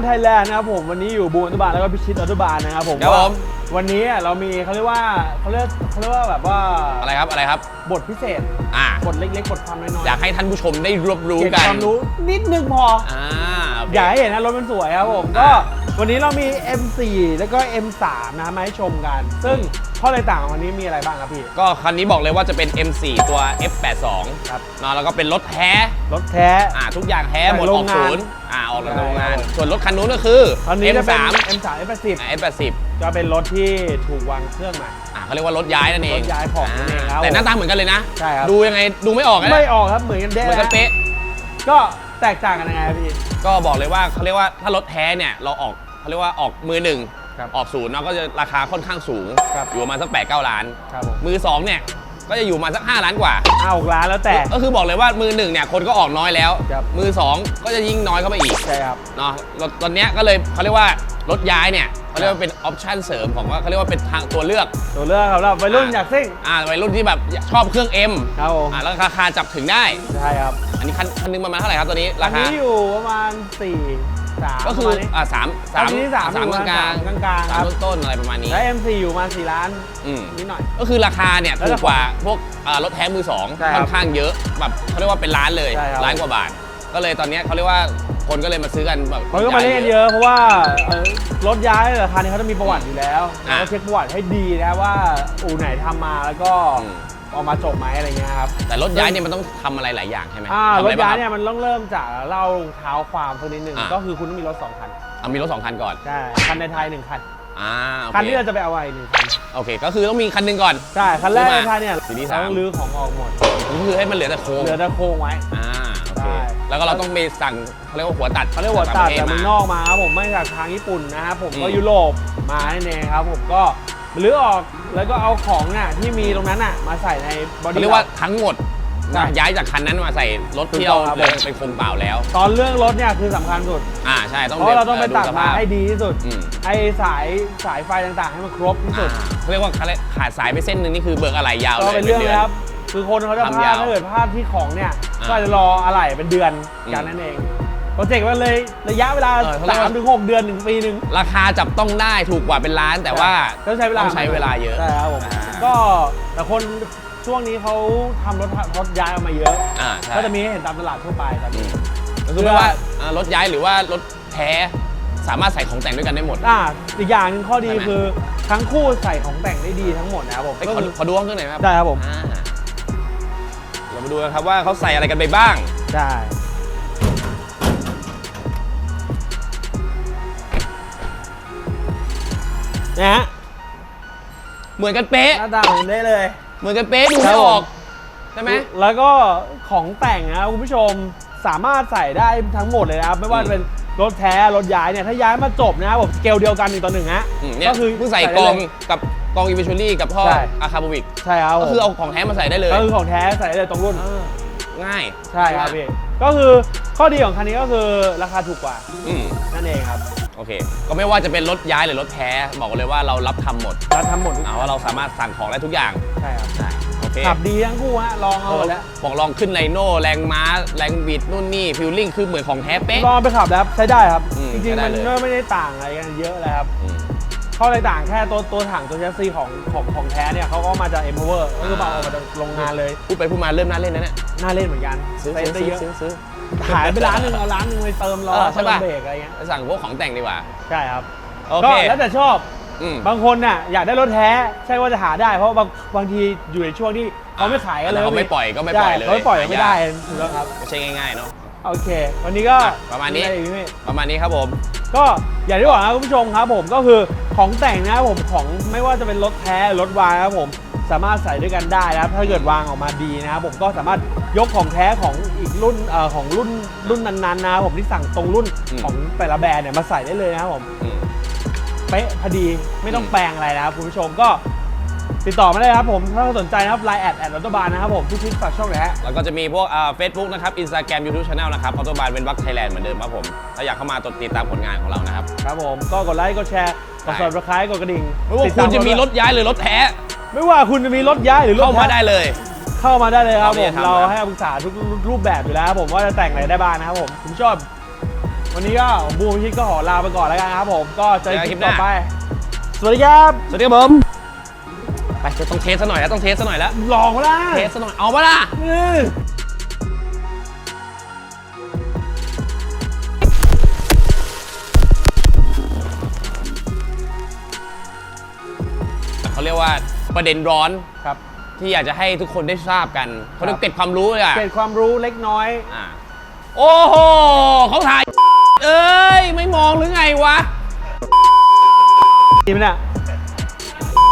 ตุบานไทยแลนด์นะครับผมวันนี้อยู่บูมออโตุบานแล้วก็พิชิตออโตุบานนะครับผมครับผม วันนี้เรามีเขาเรียกว่าเขาเรียกเขาเรียกว่าแบบว่าอะไรครับอะไรครับ บทพิเศษอ่า บทเล็กๆบทความน้อยๆอยากให้ท่านผู้ชมได้รับรู้เก็บกันความรู้นิดนึงพอ อ่าโอเค อยากให้เห็นนะรถมันสวยครับผมก็อ่า วันนี้เรามี M4 แล้วก็ M3 นะมาให้ชมกัน ซึ่งข้อแตกต่างของวันนี้มีอะไรบ้างครับพี่ ก็คันนี้บอกเลยว่าจะเป็น M4 ตัว F82 ครับเนาะแล้วก็เป็นรถแท้รถแท้ อ่าทุกอย่างแท้หมดจากโรอองกงานศูนย์อ่าออกจากใช่โรงงานครับส่วนรถคันนู้นก็คือตอนนี้จะเป็น M3 M3 F80 อ่า F80 ก็เป็นรถที่ถูกวางเครื่องมาอ่าเขาเรียกว่ารถย้ายนั่นเองรถย้ายของนั่นเองครับแต่หน้าตาเหมือนกันเลยนะใช่ครับดูยังไงดูไม่ออกนะไม่ออกครับเหมือนกันเด้เหมือนกันเป๊ะก็แตกต่างกันยังไงครับพี่ก็บอกเลยว่าเขาเรียกว่าถ้ารถแท้เนี่ยเราออก เขาเรียกว่าออกมือหนึ่งครับออกศูนย์เนาะก็จะราคาค่อนข้างสูง ครับอยู่ประมาณสัก8ปดเก้าล้าน ครับผม มือสองเนี่ยก็จะอยู่ประมาณสัก 5 ล้านกว่าอ้าวล้านแล้วแต่ ก็คือบอกเลยว่ามือหนึ่งเนี่ยคนก็ออกน้อยแล้ว ครับ มือสองก็จะยิ่งน้อยเข้าไปอีก ใช่ครับ เนาะรถตอนเนี้ยก็เลยเขาเรียกว่ารถย้ายเนี่ยเขาเรียกว่าเป็นออปชั่นเสริมของว่าเขาเรียกว่าเป็นทางตัวเลือกตัวเลือกสำหรับวัยรุ่นอยากซิ่ง อ่าวัยรุ่นที่แบบชอบเครื่อง M ครับผม อ่าแล้วราคาจับถึงได้ ใช่ครับ อันนี้คันคันหนึงประมาณเท่าไหร่ครับตัวนี้อัรานคานี้อยู่ประมาณ4 3ก็คืออ่าสามสามอันนี้สามสามอยู่กลางสามกลางๆสาครัมบต้นๆอะไรประมาณนี้ และ M4 อยู่ประมาณ4ล้านอืม นิดหน่อย ก็คือราคาเนี่ยแล้วถูราคากกว่าพวกอ่ารถแท้มือสองใช่ครับค่อนข้างเยอะแบบเขาเรียกว่าเป็นล้านเลยใช่ครับ ล้านกว่าบาท ก็เลยตอนเนี้ยเขาเรียกว่าคนก็เลยมาซื้อกันแบบคนก็มาเล่นกันเยอะเพราะว่าเอ่อรถย้ายแต่ละคันนี้เขาจะมีประวัติอยู่แล้วอะเราเช็คประวัติให้ดีนะว่าอู่ไหนทำมาแล้วก็อืม ออกมาจบไหมอะไรเงี้ยครับแต่รถย้ายเนี่ยมันต้องทำอะไรหลายอย่างใช่ไหมอ่าทำรอะถไบ้ย้างยคบเนี่ยมันต้องเริ่มจากเล่าเท้าความสักนิดหนึ่งอะก็คือคุณต้องมีรถสองคันเอามีรถสองคันก่อนใช่คันในไทยหนึ่งคัน อ่าโอคันเคที่เราจะไปเอาไว้หนึ่งคันโอเค ก็คือต้องมีคันหนึ่งก่อน ใช่คันแรกซื้ในอมาไทยเนี่ยซีรีส์เราสามต้องรื้อของออกหมดก็คือให้มันเหลือแต่โครงเหลือแต่โครงไว้ อ่าโอเคใช่ แล้วก็เราต้องไปสั่งเขาเรียกว่าหัวตัดเขาเรียกว่าจตัดประทศจากเมืองนอกมาครับผมไม่จากทางญี่ปุ่นนะครับผมก็อืมยุโรปมาแน่ๆครับผมก็ รื้อออกแล้วก็เอาของน่ะที่มีตรงนั้นน่ะมาใส่ในบอเขาดี้ เรียกว่าทั้งหมดใช่นะย้ายจากคันนั้นมาใส่รถถูกที่ต้เราองครับ เลยเป็นโครงเปล่าแล้ว ตอนเรื่องรถเนี่ยคือสำคัญสุด อ่าใช่ต้องเพราะเราต้องไปดูตัดสมาภพให้ดีที่สุด อืมให้สายสายไฟต่างๆ ให้มันครบที่สุอ่าดเขาเรียกว่าขาดสายไปเส้นหนึ่งนี่คือเบิกอะไรยาวก็เลยเป็นเรื่องดืเลยครับ คือคนเขาจะพทำลาดยาวถ้าเกิดพลาดที่ของเนี่ย อ่าก็อาจจะรออะไรเป็นเดือนอืม กันนั่นเองโป รเจกต์มันเลยระยะเวลาเออเขาเรียกสาว่ามถึงหกเดือนถึงปีหนึ่งราคาจับต้องได้ถูกกว่าเป็นล้าน แต่ว่า ต้องใช้เวลาต้องใช้เวลาเยอะใช่ครับผมอ่า ก็แต่คนช่วงนี้เขาทำรถรถย้ายออกมาเยอะ อ่าใช่ก็จะมีให้เห็นตามตลาดทั่วไปตอนอืนี้ มก็คือไม่ว่าอ่ารถย้ายหรือว่ารถแท้สามารถใส่ของแต่งด้วยกันได้หมด อ่าอีกอย่างหนึ่งข้อดีใช่ไหม คือทั้งคู่ใส่ของแต่งได้ดีทั้งหมดนะครับผมเอ้ยก็ขอคือ ขอดูห้องเครื่องหน่อยไหมครับได้ครับผม อ่าเรามาดูกันครับว่าเขาใส่อะไรกันไปบ้าง ได้ นะฮะเหมือนกันเป๊ะ หน้าตาเหมือนได้เลย เหมือนกันเป๊ะดูครัไม่บอผมอกใช่ไหม แล้วก็ของแต่งนะครับคุณผู้ชมสามารถใส่ได้ทั้งหมดเลยนะครับ ไม่ว่าอืมจะเป็นรถแท้รถย้ายเนี่ยถ้าย้ายมาจบนะครับผมสเกลเดียวกันหนึ่งต่อหนึ่งฮะอืมเนี่ยก็คือเพิ่งใส่ได้กองเลย กับกองอีวิชูรี่กับท่อใช่ อาคาบูวิกใช่ครับก็ผมคือเอาของแท้มาใส่ได้เลยก็คือของแท้ใส่ได้เลยตรงรุ่นเออง่ายใช่ครับพี่ก็คือข้อดีของคันนี้ก็คือราคาถูกกว่าอืมนั่นเองครับ โอเค ก็ไม่ว่าจะเป็นรถย้ายหรือรถแท้บอกเลยว่าเรารับทำหมดเราทำหมดทุกเอาว่าเราสามารถสั่งของได้ทุกอย่างใช่ครับใช่โอเคขับดีทั้งคู่ฮะลองเอาหมดแล้วบอกลองขึ้นไลโน่แรงม้าแรงบิดนู่นนี่ฟิลลิ่งคือเหมือนของแท้เป๊ะ ลองไปขับแล้วใช้ได้ครับ อืมจริงใช้ๆได้มันเลย ก็ไม่ได้ต่างอะไรกันเยอะเลยครับ อืม ข้อแตกต่างแค่ตัวตัวถังตัวแชสซีของของของแท้เนี่ยเขาก็มาจาก e m p o w e r ก็คือมาเอามาจากโรงงานเลยพูดไปพูดมาเริ่มน่าเล่นนะเนี่ยน่าเล่นเหมือนกันซื้อเต็มได้เยอะซื้อซื้อขายไปร้านหนึ่งเอาร้านหนึ่งไปเติมล้อเออใช่เติปะมเบรกอะไรเงี้ยไปสั่งพวกของแต่งดีกว่าใช่ครับโอก็เคแล้วแต่ชอบอืมบางคนน่ะอยากได้รถแท้ใช่ว่าจะหาได้เพราะบางบางทีอยู่ในช่วงที่เขาไม่ขายกันเลยเขาไม่ปล่อยก็ไม่ปล่อยเลยใช่เขาไม่ปล่อยไม่ได้หายากถูกแล้วครับไม่ใช่ง่ายๆเนาะโอเค วันนี้ก็อะประมาณนี้อไอีกพี่ประมาณนี้ครับผม ก็อย่างที่บอกนะคุณผู้ชมครับผมก็คือของแต่งนะครับผมของไม่ว่าจะเป็นรถแท้รถวางนะครับผมสามารถใส่ด้วยกันได้นะครับถ้าเกิดวางออกมาดีนะครับผมก็สามารถยกของแท้ของอีกรุ่นเอ่อของรุ่นรุ่นนั้นๆนะครับผมที่สั่งตรงรุ่นอืม ของแต่ละแบรนด์เนี่ยมาใส่ได้เลยนะครับผม อืม เป๊ะพอดีไม่ต้องอืมแปลงอะไรนะครับคุณผู้ชมก็ ติดต่อมาได้ครับผมถ้าสนใจนะครับไลน์แอดแอดรัฐบาลนะครับผมพี่ชิดฝากช่องหน่อยฮะแล้วก็จะมีพวกอ่าเฟซบุ๊กนะครับอินสตาแกรมยูทูบช anel นะครับออโตบานเวนวักไทยแลนด์เหมือนเดิมครับผมถ้าอยากเข้ามาติดตามผลงานของเรานะครับ ครับผมก็กดไลค์กดแชร์กดใช่ subscribe กดกระดิ่งไม่ว่าติดคุตาณจะมีเารถย้ายหรือรถแท้ไม่ว่าคุณจะมีรถย้ายหรือรถเข้ามาแท้ได้เลย เข้ามาได้เลยครับเราผไม่มได้ทำเรานะให้คำปรึกษาทุกรูปแบบอยู่แล้วครับผมว่าจะแต่งอะไรได้บ้างนะครับผมผมชอบ วันนี้ก็บูมพิชิตก็ขอลาไปก่อนแล้วกันครับผมก็เจอกันคลิปเจอกันคลิปหน้าต่อไป สวัสดีครับ สวัสดีครับผม ไปจะต้องเทสซะหน่อยแล้วต้องเทสซะหน่อยแล้วหลอกมาละเทสซะหน่อยเอาปะล่ะเออเขาเรียกว่าประเด็นร้อนครับ ที่อยากจะให้ทุกคนได้ทราบกันเขาเรียกครับเกร็ดความรู้เลยอะเกร็ดความรู้เล็กน้อยอ่าโอ้โหเขาถ่ายเอ้ยไม่มองหรือไงวะดีไหมเนี่ย